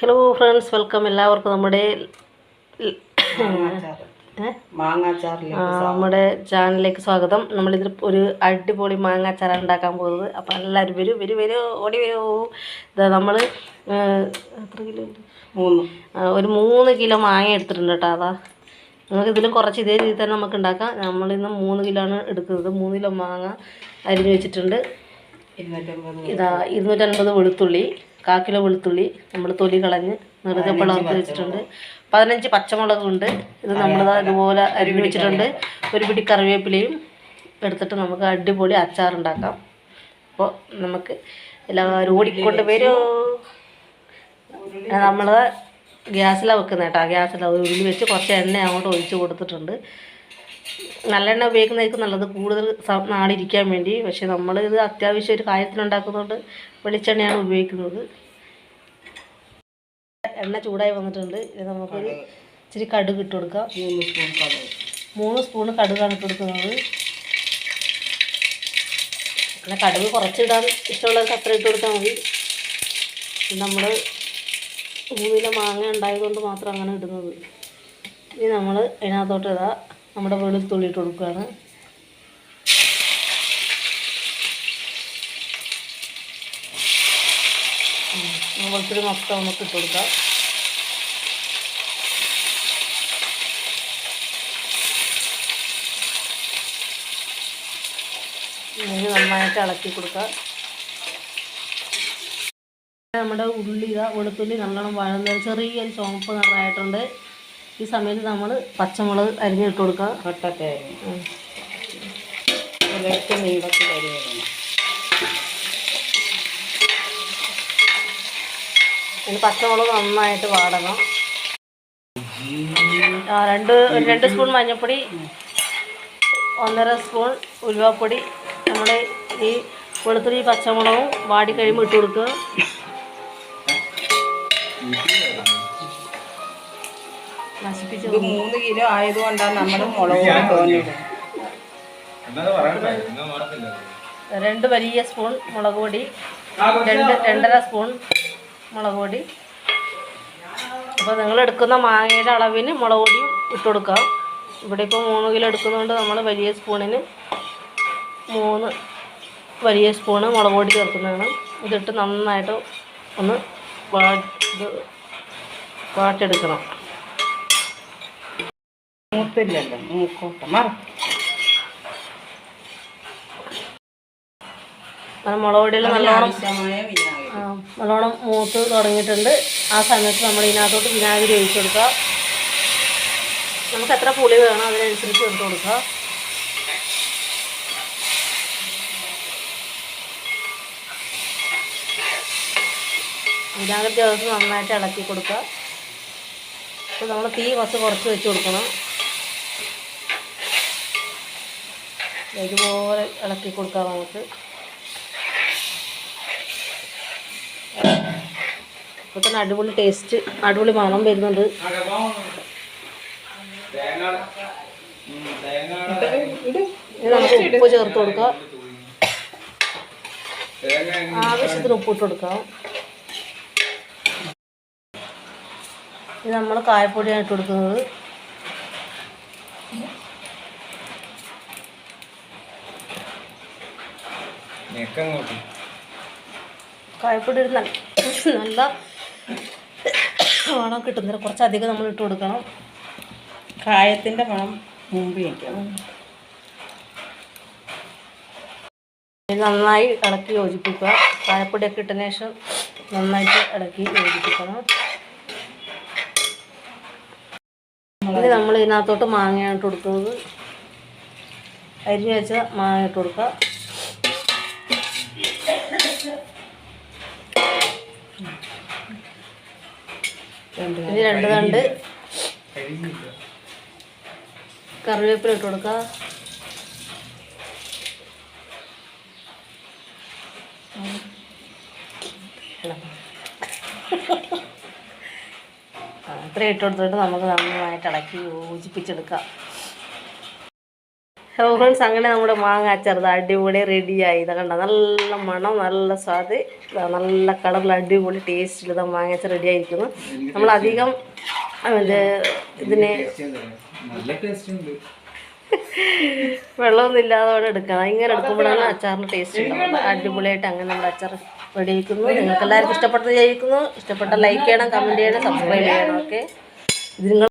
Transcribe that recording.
Hello friends welcome എല്ലാവർക്കും നമ്മുടെ? നമ്മുടെ ചാനലിലേക്ക് സ്വാഗതം. നമ്മളിത് ഒരു അടിപൊളി മാങ്ങാച്ചാറാണ് ഉണ്ടാക്കാൻ പോകുന്നത്. അപ്പം എല്ലാവരും വരൂ വരൂ വരൂ ഓടി വരൂ. ഇതാ നമ്മൾ എത്ര കിലോ മൂന്ന്. ഒരു മൂന്ന് കിലോ മാങ്ങ എടുത്തിട്ടുണ്ട് കേട്ടോ അതാ. നമുക്ക് ഇതിലും കുറച്ച് ഇതേ രീതിയിൽ തന്നെ നമുക്ക് ഉണ്ടാക്കാം. നമ്മളിന്ന് മൂന്ന് കിലോ ആണ് എടുക്കുന്നത്. മൂന്ന് കിലോ മാങ്ങ അരിഞ്ഞ് വെച്ചിട്ടുണ്ട്. ഇതാ ഇരുന്നൂറ്റൻപത് വെളുത്തുള്ളി. കാ കിലോ വെളുത്തുള്ളി നമ്മൾ തൊലി കളഞ്ഞ് നെറുകെ പിളർത്ത് വെച്ചിട്ടുണ്ട്. പതിനഞ്ച് പച്ചമുളകുണ്ട്. ഇത് നമ്മൾ ഇതുപോലെ അരിഞ്ഞ് വെച്ചിട്ടുണ്ട്. ഒരു പിടി കറിവേപ്പിലയും എടുത്തിട്ട് നമുക്ക് അടിപൊളി അച്ചാറുണ്ടാക്കാം. അപ്പോൾ നമുക്ക് എല്ലാവരും ഓടിക്കൊണ്ട് വരൂ. നമ്മൾ ഗ്യാസിലാണ് വെക്കുന്നത് കേട്ടോ. ഗ്യാസിലാണ് ഉരുളി വെച്ച് കുറച്ച് എണ്ണ അങ്ങോട്ട് ഒഴിച്ച് കൊടുത്തിട്ടുണ്ട്. നല്ലെണ്ണ ഉപയോഗിക്കുന്നതായിരിക്കും നല്ലത്. കൂടുതൽ നാളിരിക്കാൻ വേണ്ടി. പക്ഷെ നമ്മൾ ഇത് അത്യാവശ്യം ഒരു കാര്യത്തിനുണ്ടാക്കുന്നതുകൊണ്ട് വെളിച്ചെണ്ണയാണ് ഉപയോഗിക്കുന്നത്. എണ്ണ ചൂടായി വന്നിട്ടുണ്ട്. ഇത് നമുക്കൊരു ഇച്ചിരി കടുക് ഇട്ട് കൊടുക്കാം. മൂന്ന് സ്പൂൺ കടുക്. മൂന്ന് സ്പൂൺ കടുകാണ് ഇട്ട് കൊടുക്കുന്നത്. പിന്നെ കടുക് കുറച്ചിടാൻ ഇഷ്ടമുള്ളവർക്ക് അത്ര ഇട്ട് കൊടുത്താൽ മതി. നമ്മൾ മൂന്നില മാങ്ങ ഉണ്ടായതുകൊണ്ട് മാത്രം അങ്ങനെ ഇടുന്നത്. ഇനി നമ്മൾ അതിനകത്തോട്ട് ഇതാ നമ്മുടെ വെളുത്തുള്ളി ഇട്ട് കൊടുക്കുകയാണ്. ഒത്തിരി മൊത്തം നമുക്ക് ഇട്ട് കൊടുക്കാം. നന്നായിട്ട് ഇളക്കി കൊടുക്കുക നമ്മുടെ ഉള്ളി വെളുത്തുള്ളി നല്ലോണം വഴന്ന ചെറിയൊരു ചുവപ്പ് നിറമായിട്ടുണ്ട്. ഈ സമയത്ത് നമ്മൾ പച്ചമുളക് അരിഞ്ഞിട്ട് കൊടുക്കുക കട്ടൊക്കെ. ഇലക്ക് നീളത്തിൽ പച്ചമുളക് നന്നായിട്ട് വാടണം. രണ്ട് രണ്ട് സ്പൂൺ മഞ്ഞൾപ്പൊടി ഒന്നര സ്പൂൺ ഉലുവാപ്പൊടി. നമ്മുടെ ഈ വെളുത്തുള്ളി പച്ചമുളകും വാടി കഴിയുമ്പോൾ ഇട്ട് കൊടുക്കുക. നശിപ്പിച്ച് ഇത് മൂന്ന് കിലോ ആയതുകൊണ്ടാണ് നമ്മൾ മുളക് പൊടി തോന്നിയിടുന്നത് രണ്ട് വലിയ സ്പൂൺ മുളക് പൊടി രണ്ട് രണ്ടര സ്പൂൺ മുളക് പൊടി. അപ്പോൾ നിങ്ങൾ എടുക്കുന്ന മാങ്ങയുടെ അളവിന് മുളക് പൊടിയും ഇട്ട് കൊടുക്കാം ഇവിടെ ഇപ്പോൾ മൂന്ന് കിലോ എടുക്കുന്നതുകൊണ്ട് നമ്മൾ വലിയ സ്പൂണിന് മൂന്ന് വലിയ സ്പൂണ് മുളക് പൊടി ചേർക്കുന്നതാണ്. ഇതിട്ട് നന്നായിട്ട് ഒന്ന് വാ ഇത് വാട്ടെടുക്കണം മൂത്തില്ലല്ലോ മൂക്കോട്ട മറ. മുളക് പൊടിയിൽ നല്ലോണം നല്ലോണം മൂത്ത് തുടങ്ങിയിട്ടുണ്ട്. ആ സമയത്ത് നമ്മൾ ഇതിനകത്തോട്ട് വിനാഗിരി ഒഴിച്ചു കൊടുക്കുക. നമുക്ക് എത്ര പുളി വേണം അതിനനുസരിച്ച് ചേർത്ത് കൊടുക്കുക. വിനാഗിരി ചേർത്ത് നന്നായിട്ട് ഇളക്കി കൊടുക്കുക. അപ്പോൾ നമ്മൾ തീ കുറച്ച് കുറച്ച് വെച്ച് കൊടുക്കണം. ഇതുപോലെ ഇളക്കി കൊടുക്കാം നമുക്ക്. ഇപ്പോൾ തന്നെ അടിപൊളി ടേസ്റ്റ് അടിപൊളി മണം വരുന്നുണ്ട്. നമുക്ക് ഉപ്പ് ചേർത്ത് കൊടുക്കാം. ആവശ്യത്തിന് ഉപ്പ് ഇട്ട് കൊടുക്കാം. ഇത് നമ്മൾ കായപ്പൊടിയാണ് ഇട്ട് കൊടുക്കുന്നത്. കായപ്പൊടി ഒരു നല്ല മണം കിട്ടുന്നില്ല കുറച്ചധികം നമ്മൾ ഇട്ട് കൊടുക്കണം. കായത്തിന്റെ മണം മുമ്പ് വയ്ക്കണം നന്നായി ഇളക്കി യോജിപ്പിക്കുക. കായപ്പൊടിയൊക്കെ ഇട്ടതിന് ശേഷം നന്നായിട്ട് ഇളക്കി യോജിപ്പിക്കണം. ഇനി നമ്മൾ ഇതിനകത്തോട്ട് മാങ്ങയാണ് ഇട്ട് കൊടുക്കുന്നത്. അരിഞ്ഞ് വെച്ച മാങ്ങ ഇട്ട് കൊടുക്കുക. ഇനി രണ്ട് തണ്ട് കറിവേപ്പില ഇട്ട് കൊടുക്ക. അത്രയും ഇട്ട് കൊടുത്തിട്ട് നമുക്ക് നന്നായിട്ട് ഇളക്കി യോജിപ്പിച്ചെടുക്കാം. ഹലോ ഫ്രണ്ട്സ് അങ്ങനെ നമ്മുടെ മാങ്ങ അച്ചാർ ഇത് അടിപൊളി റെഡിയായി ഇതാ കണ്ട? നല്ല മണം നല്ല സ്വാദ്. നല്ല കളറിൽ അടിപൊളി ടേസ്റ്റിൽ ഇതാ മാങ്ങ അച്ചാർ റെഡി ആയിരിക്കുന്നു. നമ്മൾ അധികം ഇത് ഇതിന് വെള്ളമൊന്നും ഇല്ലാതെ അവിടെ എടുക്കണം ഇങ്ങനെ എടുക്കുമ്പോഴാണ് അച്ചാറിന് ടേസ്റ്റ് ഉണ്ടാവുന്നത്. അടിപൊളിയായിട്ട് അങ്ങനെ നമ്മുടെ അച്ചാർ റെഡി ആയിരിക്കുന്നു. നിങ്ങൾക്ക് എല്ലാവർക്കും ഇഷ്ടപ്പെട്ടത് ചെയ്യിക്കുന്നു ഇഷ്ടപ്പെട്ട ലൈക്ക് ചെയ്യണം കമന്റ് ചെയ്യണം സബ്സ്ക്രൈബ് ചെയ്യണം. ഓക്കെ ഇത് നിങ്ങൾ